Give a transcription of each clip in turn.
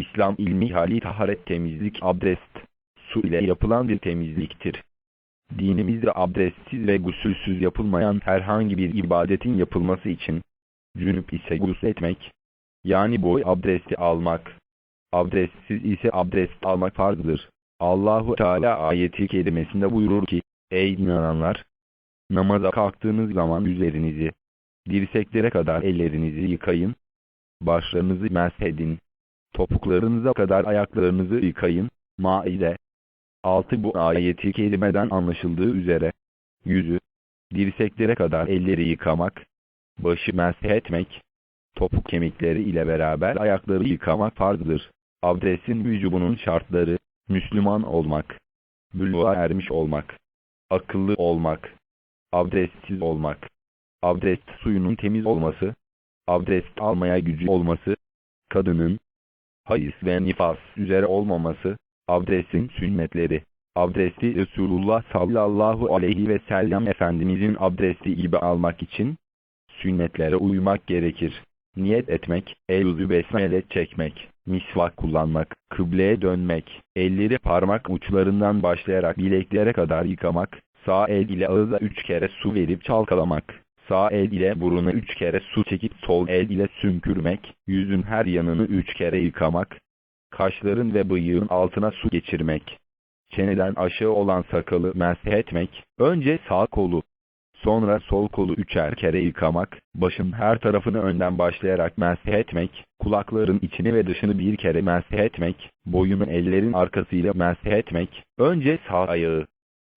İslam ilmi hali taharet temizlik abdest, su ile yapılan bir temizliktir. Dinimizde abdestsiz ve gusülsüz yapılmayan herhangi bir ibadetin yapılması için, cünüp ise gusletmek, yani boy abdesti almak, abdestsiz ise abdest almak farzdır. Allahu Teala ayeti kerimesinde buyurur ki, Ey inananlar! Namaza kalktığınız zaman üzerinizi, dirseklere kadar ellerinizi yıkayın, başlarınızı meshedin, topuklarınıza kadar ayaklarınızı yıkayın. Maide. 6 Bu ayeti kerimeden anlaşıldığı üzere, yüzü, dirseklere kadar elleri yıkamak, başı meshetmek, topuk kemikleri ile beraber ayakları yıkamak farzdır. Abdestin vücubunun şartları, Müslüman olmak, bülüğa ermiş olmak, akıllı olmak, abdestsiz olmak, abdest suyunun temiz olması, abdest almaya gücü olması, kadının, hayız ve nifas üzere olmaması, abdestin sünnetleri, abdesti Resulullah sallallahu aleyhi ve sellem Efendimizin abdesti gibi almak için, sünnetlere uymak gerekir. Niyet etmek, el besmele çekmek, misvak kullanmak, kıbleye dönmek, elleri parmak uçlarından başlayarak bileklere kadar yıkamak, sağ el ile ağıza üç kere su verip çalkalamak, sağ el ile buruna üç kere su çekip sol el ile sümkürmek, yüzün her yanını üç kere yıkamak, kaşların ve bıyığın altına su geçirmek, çeneden aşağı olan sakalı mesh etmek, önce sağ kolu, sonra sol kolu üçer kere yıkamak, başın her tarafını önden başlayarak mesh etmek, kulakların içini ve dışını bir kere mesh etmek, boyunu ellerin arkasıyla mesh etmek, önce sağ ayağı,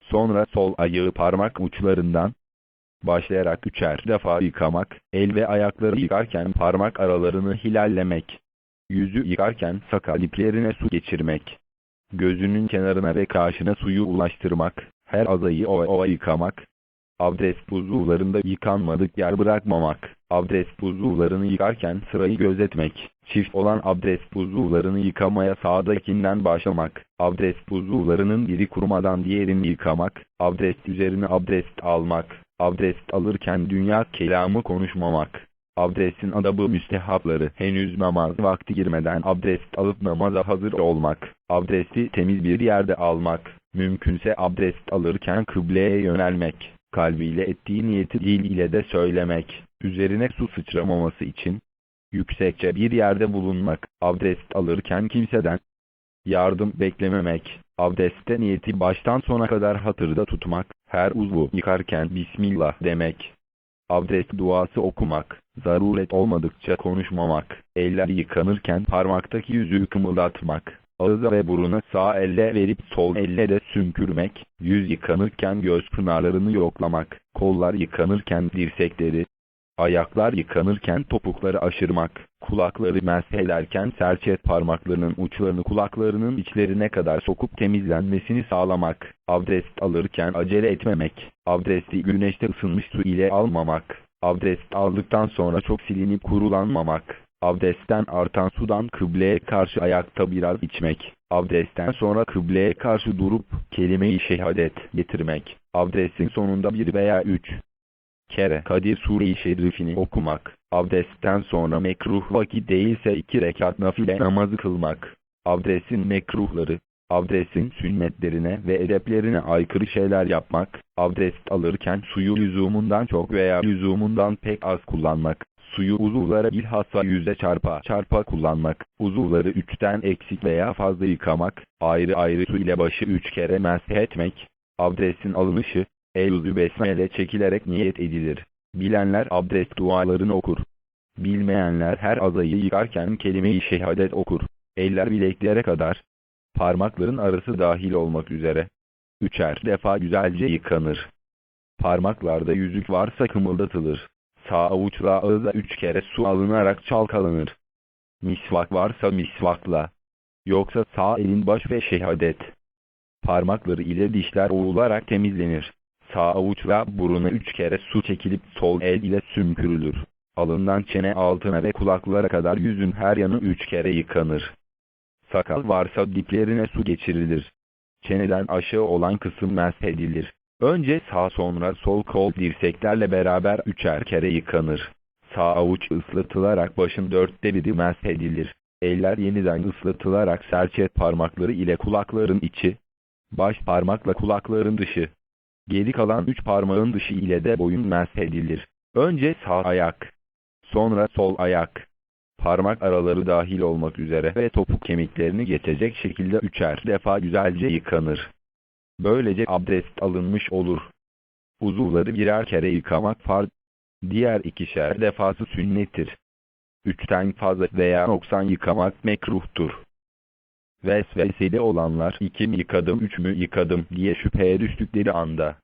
sonra sol ayağı parmak uçlarından, başlayarak üçer defa yıkamak, el ve ayakları yıkarken parmak aralarını hilallemek, yüzü yıkarken sakal iplerine su geçirmek, gözünün kenarına ve kaşına suyu ulaştırmak, her azayı ova ova yıkamak, abdest buzullarında yıkanmadık yer bırakmamak, abdest buzullarını yıkarken sırayı gözetmek, çift olan abdest buzullarını yıkamaya sağdakinden başlamak, abdest buzullarının biri kurumadan diğerini yıkamak, abdest üzerine abdest almak, abdest alırken dünya kelamı konuşmamak, abdestin adabı müstehapları, henüz namaz vakti girmeden abdest alıp namaza hazır olmak, abdesti temiz bir yerde almak, mümkünse abdest alırken kıbleye yönelmek, kalbiyle ettiği niyeti dil ile de söylemek, üzerine su sıçramaması için, yüksekçe bir yerde bulunmak, abdest alırken kimseden yardım beklememek, abdestte niyeti baştan sona kadar hatırda tutmak, her uzvu yıkarken Bismillah demek, abdest duası okumak, zaruret olmadıkça konuşmamak, eller yıkanırken parmaktaki yüzüğü kımıldatmak, ağıza ve buruna sağ elle verip sol elle de sümkürmek, yüz yıkanırken göz pınarlarını yoklamak, kollar yıkanırken dirsekleri, ayaklar yıkanırken topukları aşırmak, kulakları meshelerken serçe parmaklarının uçlarını kulaklarının içlerine kadar sokup temizlenmesini sağlamak, abdest alırken acele etmemek, abdesti güneşte ısınmış su ile almamak, abdest aldıktan sonra çok silinip kurulanmamak, abdestten artan sudan kıbleye karşı ayakta biraz içmek, abdestten sonra kıbleye karşı durup kelime-i şehadet getirmek, abdestin sonunda bir veya üç kere Kadir Sure-i Şerifini okumak, abdestten sonra mekruh vakit değilse iki rekat nafile namazı kılmak, abdestin mekruhları, abdestin sünnetlerine ve edeplerine aykırı şeyler yapmak, abdest alırken suyu lüzumundan çok veya lüzumundan pek az kullanmak, suyu uzuvlara bilhassa yüzde çarpa çarpa kullanmak, uzuvları üçten eksik veya fazla yıkamak, ayrı ayrı su ile başı üç kere mesh etmek, abdestin alınışı, el besmele çekilerek niyet edilir. Bilenler abdest dualarını okur. Bilmeyenler her azayı yıkarken kelime-i şehadet okur. Eller bileklere kadar, parmakların arası dahil olmak üzere, üçer defa güzelce yıkanır. Parmaklarda yüzük varsa kımıldatılır. Sağ avuçla ağıza üç kere su alınarak çalkalanır. Misvak varsa misvakla. Yoksa sağ elin baş ve şehadet. Parmakları ile dişler oğularak temizlenir. Sağ avuçla buruna üç kere su çekilip sol el ile sümkürülür. Alından çene altına ve kulaklara kadar yüzün her yanı üç kere yıkanır. Sakal varsa diplerine su geçirilir. Çeneden aşağı olan kısım meshedilir. Önce sağ sonra sol kol dirseklerle beraber üçer kere yıkanır. Sağ avuç ıslatılarak başın dörtte biri meshedilir. Eller yeniden ıslatılarak serçe parmakları ile kulakların içi, baş parmakla kulakların dışı, geri kalan üç parmağın dışı ile de boyun meshedilir. Önce sağ ayak, sonra sol ayak, parmak araları dahil olmak üzere ve topuk kemiklerini geçecek şekilde üçer defa güzelce yıkanır. Böylece abdest alınmış olur. Uzuvları birer kere yıkamak farz, diğer ikişer defası sünnettir. Üçten fazla veya noksan yıkamak mekruhtur. Vesveseli olanlar iki mi yıkadım üç mü yıkadım diye şüpheye düştükleri anda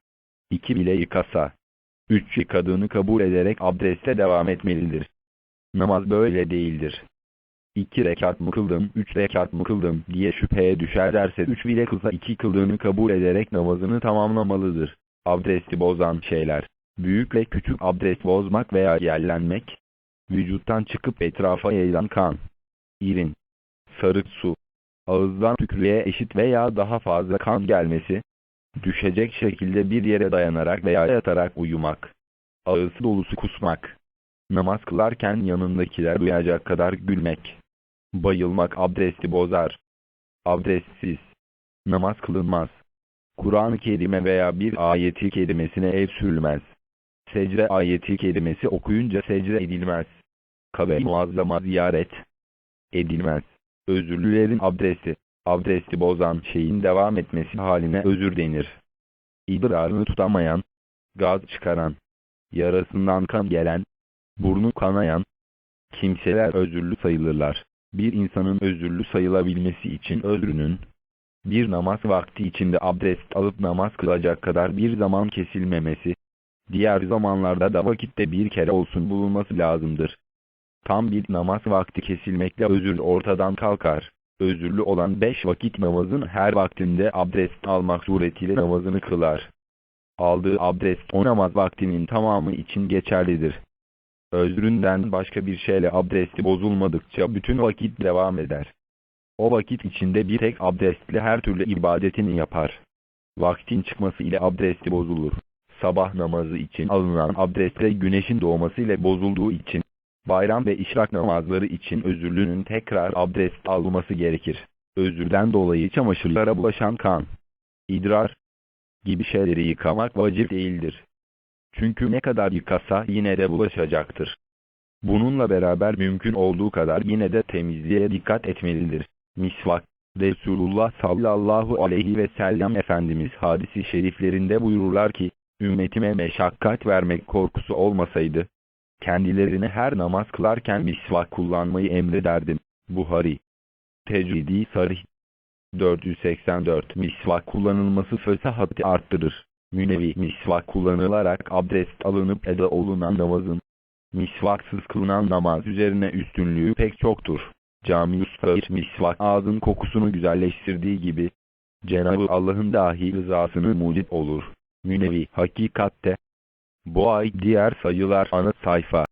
iki bile yıkasa, üç yıkadığını kabul ederek abdeste devam etmelidir. Namaz böyle değildir. İki rekat mı kıldım, üç rekat mı kıldım diye şüpheye düşerlerse üç bile kılsa iki kıldığını kabul ederek namazını tamamlamalıdır. Abdesti bozan şeyler, büyük ve küçük abdest bozmak veya yerlenmek, vücuttan çıkıp etrafa yayılan kan, irin, sarık su, ağızdan tükürüğe eşit veya daha fazla kan gelmesi, düşecek şekilde bir yere dayanarak veya yatarak uyumak, ağız dolusu kusmak, namaz kılarken yanındakiler duyacak kadar gülmek, bayılmak abdesti bozar. Abdestsiz, namaz kılınmaz. Kur'an-ı Kerim'e veya bir ayeti kerimesine el sürülmez. Secde ayeti kerimesi okuyunca secde edilmez. Kabe-i muazzama ziyaret edilmez. Özürlülerin abdesti, abdesti bozan şeyin devam etmesi haline özür denir. İdrarını tutamayan, gaz çıkaran, yarasından kan gelen, burnu kanayan, kimseler özürlü sayılırlar. Bir insanın özürlü sayılabilmesi için özrünün, bir namaz vakti içinde abdest alıp namaz kılacak kadar bir zaman kesilmemesi, diğer zamanlarda da vakitte bir kere olsun bulunması lazımdır. Tam bir namaz vakti kesilmekle özür ortadan kalkar. Özürlü olan beş vakit namazın her vaktinde abdest almak suretiyle namazını kılar. Aldığı abdest o namaz vaktinin tamamı için geçerlidir. Özründen başka bir şeyle abdesti bozulmadıkça bütün vakit devam eder. O vakit içinde bir tek abdestle her türlü ibadetini yapar. Vaktin çıkması ile abdesti bozulur. Sabah namazı için alınan abdestle güneşin doğması ile bozulduğu için, bayram ve işrak namazları için özürlünün tekrar abdest alması gerekir. Özürden dolayı çamaşırlara bulaşan kan, idrar gibi şeyleri yıkamak vacip değildir. Çünkü ne kadar yıkasa yine de bulaşacaktır. Bununla beraber mümkün olduğu kadar yine de temizliğe dikkat etmelidir. Misvak, Resulullah sallallahu aleyhi ve sellem Efendimiz hadisi şeriflerinde buyururlar ki, ümmetime meşakkat vermek korkusu olmasaydı, kendilerine her namaz kılarken misvak kullanmayı emrederdim. Buhari Tecridi Sarih 484 Misvak kullanılması fesahatı arttırır. Münevi misvak kullanılarak abdest alınıp eda olunan namazın, misvaksız kılınan namaz üzerine üstünlüğü pek çoktur. Cami-i Sahih misvak ağzın kokusunu güzelleştirdiği gibi, Cenab-ı Allah'ın dahi rızasını mucit olur. Münevi hakikatte, bu ay diğer sayılar ana sayfa.